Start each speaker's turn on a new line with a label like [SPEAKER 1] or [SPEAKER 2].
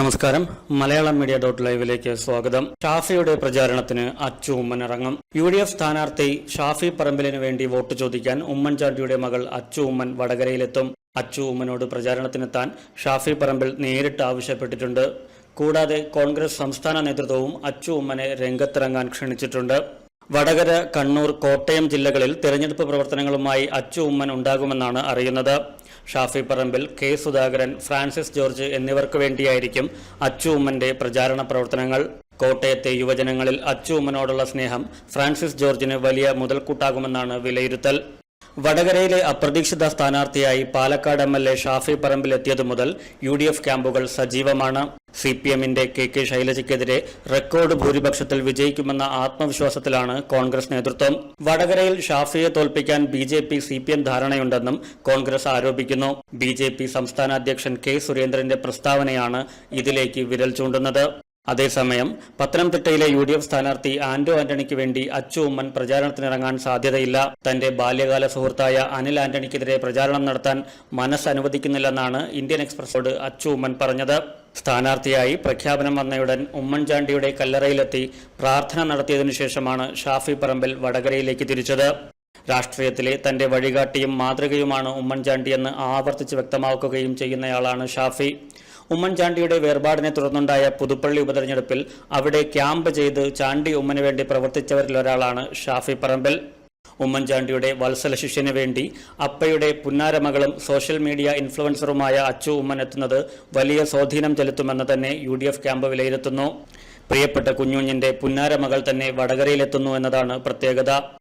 [SPEAKER 1] നമസ്കാരം. Malayalam media dot ലൈവിലേക്ക് സ്വാഗതം. ഷാഫിയുടെ പ്രചാരണത്തിന് അച്ചു ഉമ്മനിറങ്ങും യു ഡി എഫ് സ്ഥാനാർത്ഥി ഷാഫി പറമ്പിലിന് വേണ്ടി വോട്ട് ചോദിക്കാൻ ഉമ്മൻചാണ്ടിയുടെ മകൾ അച്ചു ഉമ്മൻ വടകരയിലെത്തും. അച്ചു ഉമ്മനോട് പ്രചാരണത്തിനെത്താൻ ഷാഫി പറമ്പിൽ നേരിട്ട് ആവശ്യപ്പെട്ടിട്ടുണ്ട്. കൂടാതെ കോൺഗ്രസ് സംസ്ഥാന നേതൃത്വവും അച്ചു ഉമ്മനെ രംഗത്തിറങ്ങാൻ ക്ഷണിച്ചിട്ടുണ്ട്. വടകര കണ്ണൂർ കോട്ടയം ജില്ലകളിൽ തെരഞ്ഞെടുപ്പ് പ്രവർത്തനങ്ങളുമായി അച്ചു ഉമ്മൻ ഉണ്ടാകുമെന്നാണ് അറിയുന്നത്. Shafi Parambil K Sudhakaran Francis George എന്നിവർക്ക് വേണ്ടിയായിരിക്കും അച്ചു ഉമ്മന്റെ പ്രചാരണ പ്രവർത്തനങ്ങൾ. കോട്ടയത്തെ യുവജനങ്ങളിൽ അച്ചു ഉമ്മനോടുള്ള സ്നേഹം ഫ്രാൻസിസ് ജോർജിന് വലിയ മുതൽക്കൂട്ടാകുമെന്നാണ് വിലയിരുത്തൽ. വടകരയിലെ അപ്രതീക്ഷിത സ്ഥാനാർത്ഥിയായി Palakkad M L A Shafi പറമ്പിലെത്തിയതു മുതൽ യു ഡി എഫ് ക്യാമ്പുകൾ സജീവമാണ്. സി പി എമ്മിന്റെ കെ കെ ശൈലജയ്ക്കെതിരെ റെക്കോർഡ് ഭൂരിപക്ഷത്തിൽ വിജയിക്കുമെന്ന ആത്മവിശ്വാസത്തിലാണ് കോൺഗ്രസ് നേതൃത്വം. വടകരയിൽ ഷാഫിയെ തോൽപ്പിക്കാൻ B J P C P M ധാരണയുണ്ടെന്നും Congress ആരോപിക്കുന്നു. ബി ജെ പി സംസ്ഥാന അധ്യക്ഷൻ കെ സുരേന്ദ്രന്റെ പ്രസ്താവനയാണ് ഇതിലേക്ക് വിരൽ ചൂണ്ടുന്നത്. അതേസമയം പത്തനംതിട്ടയിലെ യു ഡി എഫ് സ്ഥാനാർത്ഥി ആന്റോ ആന്റണിക്ക് വേണ്ടി അച്ചു ഉമ്മൻ പ്രചാരണത്തിനിറങ്ങാൻ സാധ്യതയില്ല. തന്റെ ബാല്യകാല സുഹൃത്തായ അനിൽ ആന്റണിക്കെതിരെ പ്രചാരണം നടത്താൻ മനസ്സ് അനുവദിക്കുന്നില്ലെന്നാണ് ഇന്ത്യൻ എക്സ്പ്രസോട് അച്ചു ഉമ്മൻ പറഞ്ഞത്. സ്ഥാനാർത്ഥിയായി പ്രഖ്യാപനം വന്നയുടൻ ഉമ്മൻചാണ്ടിയുടെ കല്ലറയിലെത്തി പ്രാർത്ഥന നടത്തിയതിനു ശേഷമാണ് ഷാഫി പറമ്പിൽ വടകരയിലേക്ക് തിരിച്ചത്. രാഷ്ട്രീയത്തിലെ തന്റെ വഴികാട്ടിയും മാതൃകയുമാണ് ഉമ്മൻചാണ്ടിയെന്ന് ആവർത്തിച്ച് വ്യക്തമാക്കുകയും ചെയ്യുന്നയാളാണ് ഷാഫി. ഉമ്മൻചാണ്ടിയുടെ വേർപാടിനെ തുടർന്നുണ്ടായ പുതുപ്പള്ളി ഉപതെരഞ്ഞെടുപ്പിൽ അവിടെ ക്യാമ്പ് ചെയ്ത് ചാണ്ടി ഉമ്മന് വേണ്ടി പ്രവർത്തിച്ചവരിലൊരാളാണ് ഷാഫി പറമ്പിൽ. ഉമ്മൻചാണ്ടിയുടെ വത്സല ശിഷ്യന് വേണ്ടി അപ്പയുടെ പുന്നാരമകളും സോഷ്യൽ മീഡിയ ഇൻഫ്ലുവൻസറുമായ അച്ചു ഉമ്മൻ എത്തുന്നത് വലിയ സ്വാധീനം ചെലുത്തുമെന്ന് തന്നെ യു ക്യാമ്പ് വിലയിരുത്തുന്നു. പ്രിയപ്പെട്ട കുഞ്ഞുഞ്ഞിന്റെ പുന്നാരമകൾ തന്നെ വടകരയിലെത്തുന്നു എന്നതാണ് പ്രത്യേകത.